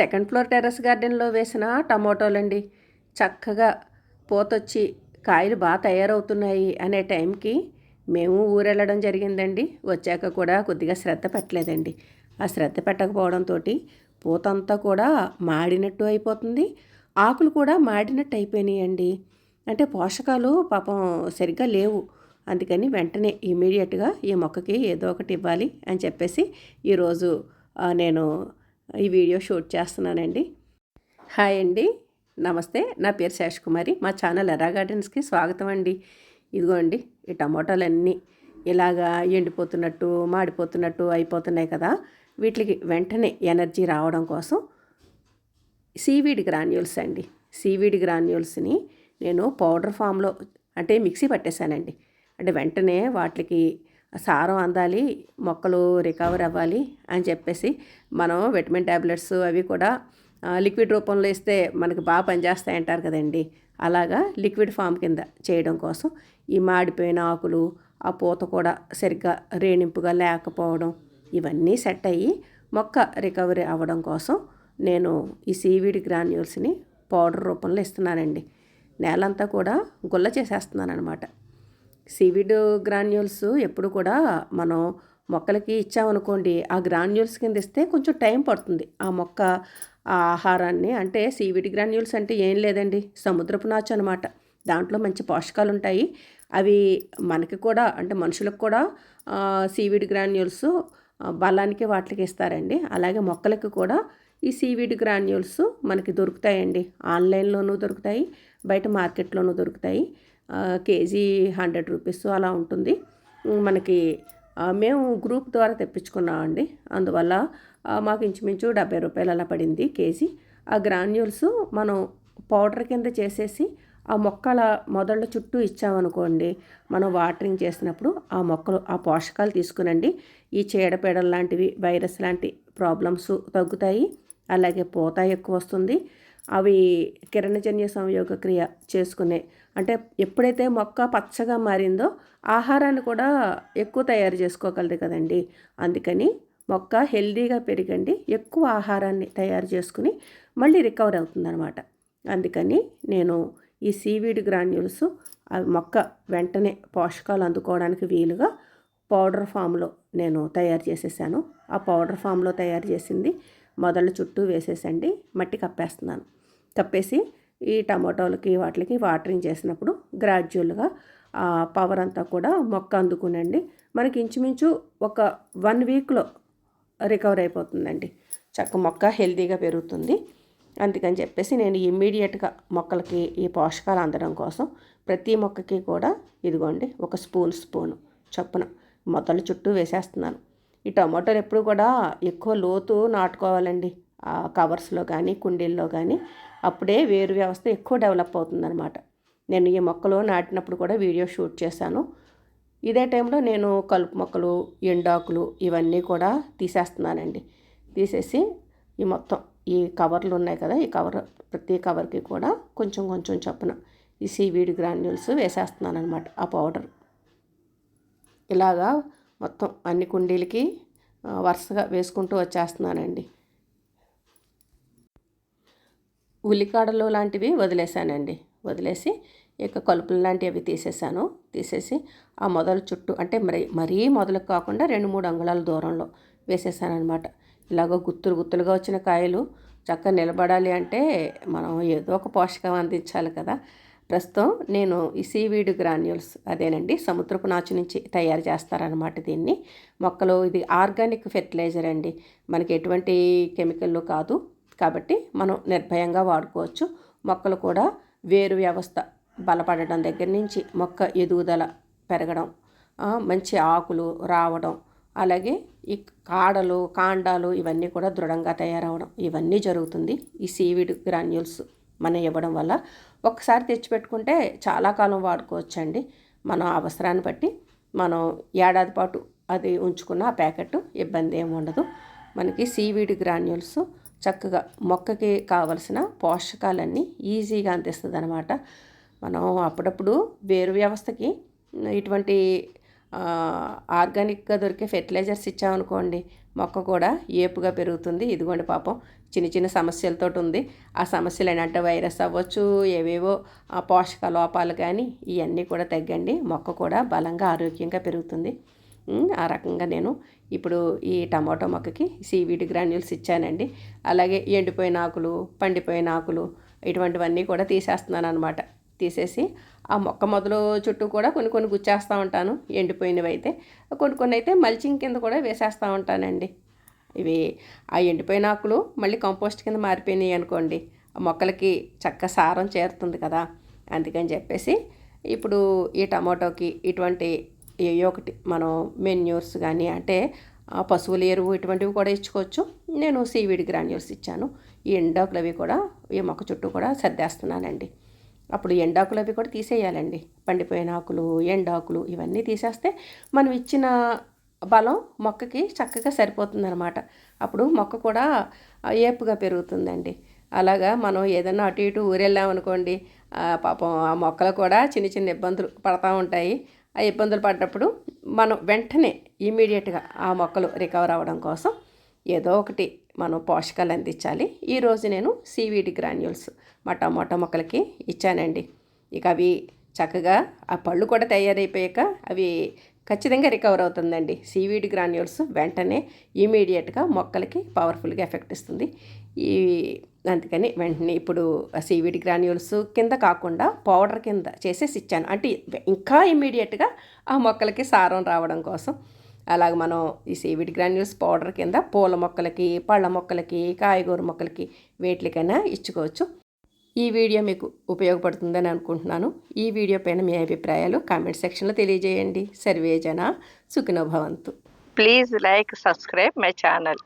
Second floor terrace గార్డెన్లో వేసిన టమోటోలండి. చక్కగా పోతొచ్చి కాయలు బాగా తయారవుతున్నాయి అనే టైంకి మేము ఊరెళ్ళడం జరిగిందండి. వచ్చాక కూడా కొద్దిగా శ్రద్ధ పెట్టలేదండి. ఆ శ్రద్ధ పెట్టకపోవడంతో పూతంతా కూడా మాడినట్టు అయిపోతుంది. ఆకులు కూడా మాడినట్టు అయిపోయినాయండి. అంటే పోషకాలు పాపం సరిగ్గా లేవు. అందుకని వెంటనే ఇమీడియట్గా ఈ మొక్కకి ఏదో ఒకటి ఇవ్వాలి అని చెప్పేసి ఈరోజు నేను ఈ వీడియో షూట్ చేస్తున్నానండి. హాయ్ అండి. నమస్తే. నా పేరు శేషకుమారి మా ఛానల్ ఎరా గార్డెన్స్కి స్వాగతం అండి. ఇదిగోండి ఈ టమోటాలన్నీ ఇలాగా ఎండిపోతున్నట్టు మాడిపోతున్నట్టు అయిపోతున్నాయి కదా. వీటికి వెంటనే ఎనర్జీ రావడం కోసం సీవీడ్ గ్రాన్యూల్స్ అండి. సీవీడ్ గ్రాన్యూల్స్ని నేను పౌడర్ ఫామ్లో అంటే మిక్సీ పట్టేశానండి. అంటే వెంటనే వాటికి సారం అందాలి మొక్కలు రికవర్ అవ్వాలి అని చెప్పేసి మనం విటమిన్ ట్యాబ్లెట్స్ అవి కూడా లిక్విడ్ రూపంలో ఇస్తే మనకి బాగా పనిచేస్తాయి అంటారు కదండి. అలాగా లిక్విడ్ ఫామ్ కింద చేయడం కోసం ఈ మాడిపోయిన ఆకులు ఆ పూత కూడా సరిగ్గా రేణింపుగా లేకపోవడం ఇవన్నీ సెట్ అయ్యి మొక్క రికవరీ అవ్వడం కోసం నేను ఈ సీవీడ్ గ్రాన్యూల్స్ని పౌడర్ రూపంలో ఇస్తున్నానండి. నేలంతా కూడా గుల్ల చేసేస్తున్నాను అనమాట సీవిడ్ గ్రాన్యూల్స్ ఎప్పుడు కూడా మనం మొక్కలకి ఇచ్చామనుకోండి ఆ గ్రాన్యూల్స్ కింద ఇస్తే కొంచెం టైం పడుతుంది. ఆ మొక్క ఆ ఆహారాన్ని అంటే సీవిడ్ గ్రాన్యూల్స్ అంటే ఏం లేదండి సముద్రపు నాచు అనమాట దాంట్లో మంచి పోషకాలు ఉంటాయి. అవి మనకి కూడా అంటే మనుషులకు కూడా సీవిడ్ గ్రాన్యూల్స్ బలానికి వాటికి ఇస్తారండి. అలాగే మొక్కలకి కూడా ఈ సీవిడ్ గ్రాన్యూల్స్ మనకి దొరుకుతాయండి. ఆన్లైన్లోనూ దొరుకుతాయి బయట మార్కెట్లోనూ దొరుకుతాయి. కేజీ హండ్రెడ్ రూపీస్ అలా ఉంటుంది. మనకి మేము గ్రూప్ ద్వారా తెప్పించుకున్నామండి. అందువల్ల మాకు ఇంచుమించు డెబ్బై రూపాయలు అలా పడింది కేజీ. ఆ గ్రాన్యూల్స్ మనం పౌడర్ కింద చేసేసి ఆ మొక్కల మొదళ్ళ చుట్టూ ఇచ్చామనుకోండి మనం వాటరింగ్ చేసినప్పుడు ఆ మొక్కలు ఆ పోషకాలు తీసుకునండి. ఈ చీడపీడలు లాంటివి వైరస్ లాంటి ప్రాబ్లమ్స్ తగ్గుతాయి. అలాగే పూత ఎక్కువ వస్తుంది. అవి కిరణజన్య సంయోగ క్రియ చేసుకునే అంటే ఎప్పుడైతే మొక్క పచ్చగా మారిందో ఆహారాన్ని కూడా ఎక్కువ తయారు చేసుకోగలదు కదండి. అందుకని మొక్క హెల్దీగా పెరిగండి ఎక్కువ ఆహారాన్ని తయారు చేసుకుని మళ్ళీ రికవర్ అవుతుందన్నమాట. అందుకని నేను ఈ సీవీడ్ గ్రాన్యూల్స్ ఆ మొక్క వెంటనే పోషకాలు అందుకోవడానికి వీలుగా పౌడర్ ఫామ్లో నేను తయారు చేసేసాను. ఆ పౌడర్ ఫామ్లో తయారు చేసింది మొదళ్ళ చుట్టూ వేసేసండి మట్టి కప్పేస్తున్నాను. కప్పేసి ఈ టమాటోలకి వాటికి వాటరింగ్ చేసినప్పుడు గ్రాడ్యువల్గా ఆ పవర్ అంతా కూడా మొక్క అందుకునండి. మనకి ఇంచుమించు ఒక వన్ వీక్లో రికవర్ అయిపోతుందండి. చక్క మొక్క హెల్తీగా పెరుగుతుంది. అందుకని చెప్పేసి నేను ఇమ్మీడియట్గా మొక్కలకి ఈ పోషకాలు అందడం కోసం ప్రతి మొక్కకి కూడా ఇదిగోండి ఒక స్పూన్ స్పూన్ చొప్పున మొదలు చుట్టూ వేసేస్తున్నాను. ఈ టమాటోలు ఎప్పుడు కూడా ఎక్కువ లోతు నాటుకోవాలండి. ఆ కవర్స్లో కానీ కుండీల్లో కానీ అప్పుడే వేరు వ్యవస్థ ఎక్కువ డెవలప్ అవుతుందన్నమాట. నేను ఈ మొక్కలు నాటినప్పుడు కూడా వీడియో షూట్ చేశాను. ఇదే టైంలో నేను కలుపు మొక్కలు ఎండాకులు ఇవన్నీ కూడా తీసేస్తున్నానండి. తీసేసి ఈ మొత్తం ఈ కవర్లు ఉన్నాయి కదా ఈ కవర్ ప్రతి కవర్కి కూడా కొంచెం కొంచెం చొప్పున ఈ సీవీడ్ గ్రాన్యూల్స్ వేసేస్తున్నాను అనమాట ఆ పౌడర్. ఇలాగా మొత్తం అన్ని కుండీలకి వరుసగా వేసుకుంటూ వచ్చేస్తున్నానండి. ఉల్లికాడలు లాంటివి వదిలేసానండి. వదిలేసి ఇక కలుపులు లాంటివి అవి తీసేసాను. తీసేసి ఆ మొదలు చుట్టూ అంటే మరి మరీ మొదలు కాకుండా రెండు మూడు అంగుళాల దూరంలో వేసేసాను అనమాట గుత్తులు గుత్తులుగా వచ్చిన కాయలు చక్కగా నిలబడాలి అంటే మనం ఏదో ఒక పోషకం అందించాలి కదా. ప్రస్తుతం నేను ఈ సీవీడ్ గ్రాన్యూల్స్ అదేనండి సముద్రపు నాచు నుంచి తయారు చేస్తారనమాట దీన్ని. మొక్కలు ఇది ఆర్గానిక్ ఫెర్టిలైజర్ అండి. మనకి ఎటువంటి కెమికల్ కాదు కాబట్టి మనం నిర్భయంగా వాడుకోవచ్చు. మొక్కలు కూడా వేరు వ్యవస్థ బలపడడం దగ్గర నుంచి మొక్క ఎదుగుదల పెరగడం మంచి ఆకులు రావడం అలాగే ఈ కాడలు కాండాలు ఇవన్నీ కూడా దృఢంగా తయారవడం ఇవన్నీ జరుగుతుంది ఈ సీవిడ్ గ్రాన్యూల్స్ మనం ఇవ్వడం వల్ల ఒకసారి తెచ్చిపెట్టుకుంటే చాలా కాలం వాడుకోవచ్చండి. మన అవసరాన్ని బట్టి మనం ఏడాది పాటు అది ఉంచుకున్న ఆ ప్యాకెట్ ఇబ్బంది ఏమి ఉండదు. మనకి సీవీడ్ గ్రాన్యూల్స్ చక్కగా మొక్కకి కావలసిన పోషకాలన్నీ ఈజీగా అందిస్తుంది అనమాట మనం అప్పుడప్పుడు వేరు వ్యవస్థకి ఇటువంటి ఆర్గానిక్గా దొరికే ఫెర్టిలైజర్స్ ఇచ్చామనుకోండి మొక్క కూడా ఏపుగా పెరుగుతుంది. ఇదిగోండి పాపం చిన్న చిన్న సమస్యలతో ఉంది. ఆ సమస్యలు ఏంటంటే వైరస్ అవ్వచ్చు ఏవేవో ఆ పోషక లోపాలు కానీ ఇవన్నీ కూడా తగ్గండి. మొక్క కూడా బలంగా ఆరోగ్యంగా పెరుగుతుంది. ఆ రకంగా నేను ఇప్పుడు ఈ టమాటో మొక్కకి సీవీడ్ గ్రాన్యూల్స్ ఇచ్చానండి. అలాగే ఎండిపోయిన ఆకులు పండిపోయిన ఆకులు ఇటువంటివన్నీ కూడా తీసేస్తున్నాను అనమాట తీసేసి ఆ మొక్క మొదలు చుట్టూ కూడా కొన్ని కొన్ని గుచ్చేస్తూ ఉంటాను. ఎండిపోయినవి అయితే కొన్ని కొన్ని అయితే మల్చింగ్ కింద కూడా వేసేస్తూ ఉంటానండి. ఇవి ఆ ఎండిపోయిన ఆకులు మళ్ళీ కంపోస్ట్ కింద మారిపోయినాయి అనుకోండి. మొక్కలకి చక్క సారం చేరుతుంది కదా. అందుకని చెప్పేసి ఇప్పుడు ఈ టమాటోకి ఇటువంటి ఏ ఒకటి మనం మెన్యూర్స్ కానీ అంటే పశువుల ఎరువు ఇటువంటివి కూడా ఇచ్చుకోవచ్చు. నేను సీవీడ్ గ్రాన్యూల్స్ ఇచ్చాను. ఈ ఎండాకులు అవి కూడా ఈ మొక్క చుట్టూ కూడా సర్దేస్తున్నానండి. అప్పుడు ఎండాకులు అవి కూడా తీసేయాలండి. పండిపోయిన ఆకులు ఎండాకులు ఇవన్నీ తీసేస్తే మనం ఇచ్చిన బలం మొక్కకి చక్కగా సరిపోతుందన్నమాట. అప్పుడు మొక్క కూడా ఏపుగా పెరుగుతుందండి. అలాగా మనం ఏదైనా అటు ఇటు ఊరెళ్ళామనుకోండి పాపం ఆ మొక్కలు కూడా చిన్న చిన్న ఇబ్బందులు పడతా ఉంటాయి. ఆ ఇబ్బందులు పడ్డప్పుడు మనం వెంటనే ఇమీడియట్గా ఆ మొక్కలు రికవర్ అవ్వడం కోసం ఏదో ఒకటి మనం పోషకాలు అందించాలి. ఈరోజు నేను సీవీడి గ్రాన్యూల్స్ మా టమాటో మొక్కలకి ఇచ్చానండి. ఇక అవి చక్కగా ఆ పళ్ళు కూడా తయారైపోయాక అవి ఖచ్చితంగా రికవర్ అవుతుందండి. సీవీడ్ గ్రాన్యూల్స్ వెంటనే ఇమీడియట్గా మొక్కలకి పవర్ఫుల్గా ఎఫెక్ట్ ఇస్తుంది. ఈ అందుకని వెంటనే ఇప్పుడు సీవీడ్ గ్రాన్యూల్స్ కింద కాకుండా పౌడర్ కింద చేసేసి ఇచ్చాను. అంటే ఇంకా ఇమీడియట్గా ఆ మొక్కలకి సారం రావడం కోసం. అలాగ మనం ఈ సీవిడ్ గ్రాన్యూల్స్ పౌడర్ కింద పూల మొక్కలకి పళ్ళ మొక్కలకి కాయగూర మొక్కలకి వేట్లకైనా ఇచ్చుకోవచ్చు. ఈ వీడియో మీకు ఉపయోగపడుతుందని అనుకుంటున్నాను. ఈ వీడియో పైన మీ అభిప్రాయాలు కామెంట్ సెక్షన్లో తెలియజేయండి. సర్వేజన Sukhinobhavantu please like subscribe my channel